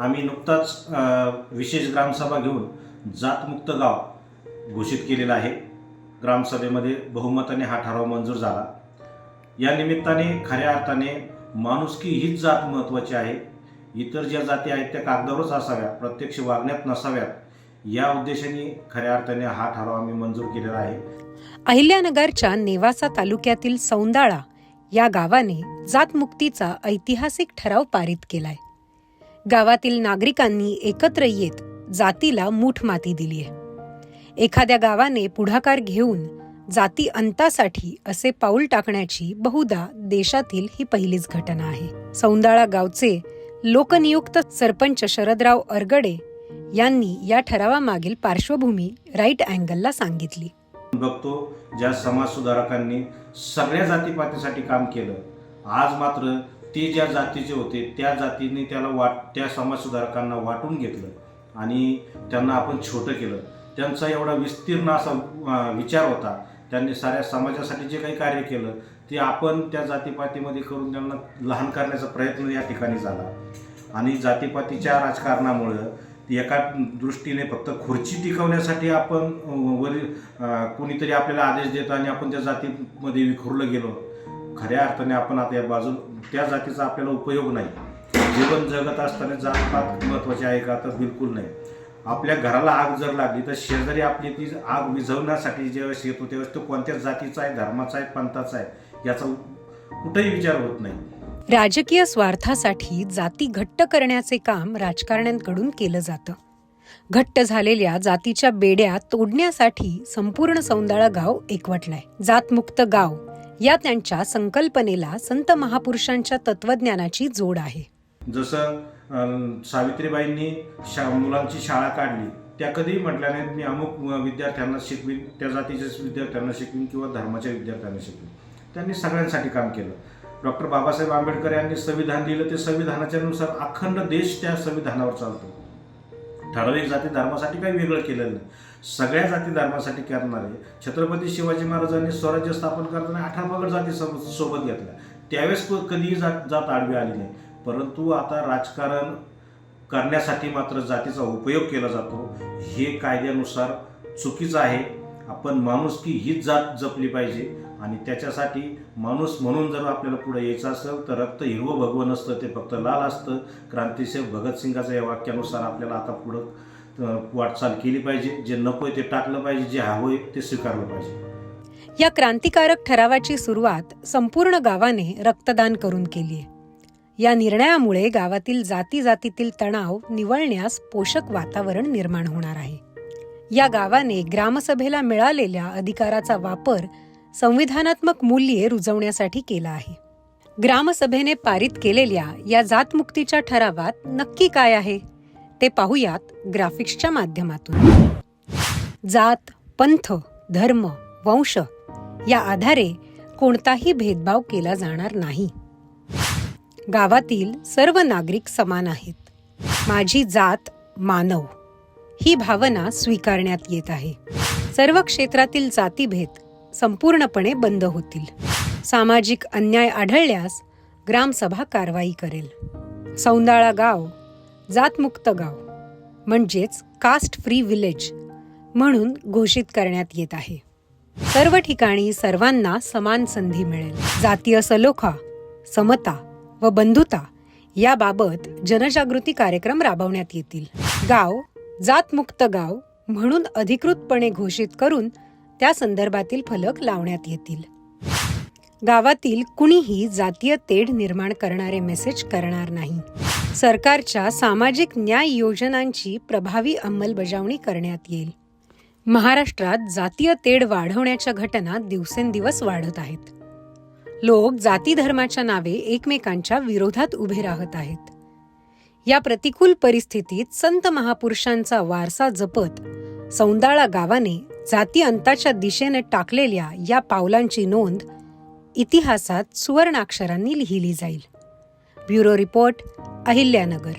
आम्ही नुकताच विशेष ग्रामसभा घेऊन जातमुक्त गाव घोषित केलेलं आहे. ग्रामसभेमध्ये बहुमताने हा ठराव मंजूर झाला. या निमित्ताने खऱ्या अर्थाने माणुसकी हीच जात महत्त्वाची आहे. इतर ज्या जाती आहेत त्या कागदावरच असाव्या प्रत्यक्ष वागण्यात नसाव्यात. या उद्देशाने खऱ्या अर्थाने हा ठराव आम्ही मंजूर केलेला आहे. अहिल्यानगरच्या नेवासा तालुक्यातील सौंदाळा या गावाने जातमुक्तीचा ऐतिहासिक ठराव पारित केलाय. गावातील नागरिकांनी एकत्र येत जातीला मूठ माती दिली आहे. एखाद्या गावाने पुढाकार घेऊन जाती अंतासाठी असे पाऊल टाकण्याची बहुधा देशातील ही पहिलीच घटना आहे. सौंदाळा गावचे लोकनियुक्त सरपंच शरदराव अरगडे यांनी या ठरावामागील पार्श्वभूमी राईट अँगलला सांगितली. बघतो ज्या समाजसुधारकांनी सगळ्या जातीपातीसाठी काम केलं आज मात्र ते ज्या जातीचे होते त्या जातीने त्याला वाट त्या समाजसुधारकांना वाटून घेतलं आणि त्यांना आपण छोटं केलं. त्यांचा एवढा विस्तीर्ण असा विचार होता. त्यांनी साऱ्या समाजासाठी जे काही कार्य केलं ते आपण त्या जातीपातीमध्ये करून त्यांना लहान करण्याचा प्रयत्न या ठिकाणी झाला. आणि जातीपातीच्या राजकारणामुळं एका दृष्टीने फक्त खुर्ची टिकवण्यासाठी आपण वरील कोणीतरी आपल्याला आदेश देतो आणि आपण त्या जातीमध्ये विखुरलं गेलो खऱ्या अर्थाने आपण आता या बाजू त्या जातीचा आपल्याला उपयोग नाही. जीवन जगत असताना जातपात महत्त्वाची आहे का? तर बिलकुल नाही. आपल्या घराला आग जर लागली तर शेजारी आपली ती आग विझवण्यासाठी ज्यावेळेस येतो त्यावेळेस तो कोणत्या जातीचा आहे धर्माचा आहे पंथाचा आहे याचा कुठेही विचार होत नाही. राजकीय स्वार्थासाठी जाती घट्ट करण्याचे काम राजकारण्यांकडून केलं जातं. घट्ट झालेल्या जातीच्या बेड्या तोडण्यासाठी संपूर्ण सौंदाळा गाव एकवटलाय. जातमुक्त गाव या त्यांच्या संकल्पनेला संत महापुरुषांच्या तत्वज्ञानाची जोड आहे. जसं सावित्रीबाईंनी शा मुलांची शाळा काढली त्या कधीही म्हटल्या नाहीत मी अमुक विद्यार्थ्यांना शिकवीन त्या जातीच्याच विद्यार्थ्यांना शिकवीन किंवा धर्माच्या विद्यार्थ्यांना शिकवीन. त्यांनी सगळ्यांसाठी काम केलं. डॉक्टर बाबासाहेब आंबेडकर यांनी संविधान दिलं ते संविधानाच्या नुसार अखंड देश त्या संविधानावर चालतो. ठराविक जाती धर्मासाठी काही वेगळं केलेलं नाही. सगळ्या जाती धर्मासाठी करणारे छत्रपती शिवाजी महाराजांनी स्वराज्य स्थापन करताना अठरा पगड जाती सोबत घेतल्या. त्यावेळेस कधीही जात जात आडवी आली नाही. परंतु आता राजकारण करण्यासाठी मात्र जातीचा उपयोग केला जातो. हे कायद्यानुसार चुकीचं आहे. आपण माणूस की हीच जात जपली पाहिजे. आणि त्याच्यासाठी माणूस म्हणून जर आपल्याला पुढे यायचं असेल तर रक्त हिरवं भगवं नसतं ते फक्त लाल असतं. क्रांतिसेवक भगतसिंगाच्या या वाक्यानुसार आपल्याला आता पुढं वाटचाल केली पाहिजे. जे नकोय ते टाकलं पाहिजे जे हवंय ते स्वीकारलं पाहिजे. या क्रांतिकारक ठरावाची सुरुवात संपूर्ण गावाने रक्तदान करून केली या निर्णयामुळे गावातील जाती जातीतील तणाव निवळण्यास पोषक वातावरण निर्माण होणार आहे. या गावाने ग्रामसभेला मिळालेल्या अधिकाराचा वापर संविधानात्मक मूल्ये रुजवण्यासाठी केला आहे. ग्रामसभेने पारित केलेल्या या जातमुक्तीच्या ठरावात नक्की काय आहे ते पाहूयात ग्राफिक्सच्या माध्यमातून. जात पंथ धर्म वंश या आधारे कोणताही भेदभाव केला जाणार नाही. गावातील सर्व नागरिक समान आहेत. माझी जात मानव. ही भावना स्वीकारण्यात येत आहे. सर्व क्षेत्रातील जातीभेद संपूर्णपणे बंद होतील. सामाजिक अन्याय आढळल्यास ग्रामसभा कारवाई करेल. सौंदाळा गाव जातमुक्त गाव म्हणजेच कास्ट फ्री विलेज म्हणून घोषित करण्यात येत आहे. सर्व ठिकाणी सर्वांना समान संधी मिळेल. जातीय सलोखा समता व बंधुता याबाबत जनजागृती कार्यक्रम राबवण्यात येतील. गाव जातमुक्त गाव म्हणून अधिकृतपणे घोषित करून त्या संदर्भातील फलक लावण्यात येतील. गावातील कुणीही जातीय तेढ निर्माण करणारे मेसेज करणार नाही. सरकारच्या सामाजिक न्याय योजनांची प्रभावी अंमलबजावणी करण्यात येईल. महाराष्ट्रात जातीय तेढ वाढवण्याच्या घटना दिवसेंदिवस वाढत आहेत. लोक जाती धर्माच्या नावे एकमेकांच्या विरोधात उभे राहत आहेत. या प्रतिकूल परिस्थितीत संत महापुरुषांचा वारसा जपत सौंदाळा गावाने जाती अंताच्या दिशेने टाकलेल्या या पावलांची नोंद इतिहासात सुवर्णाक्षरांनी लिहिली जाईल. Bureau report Ahilyanagar.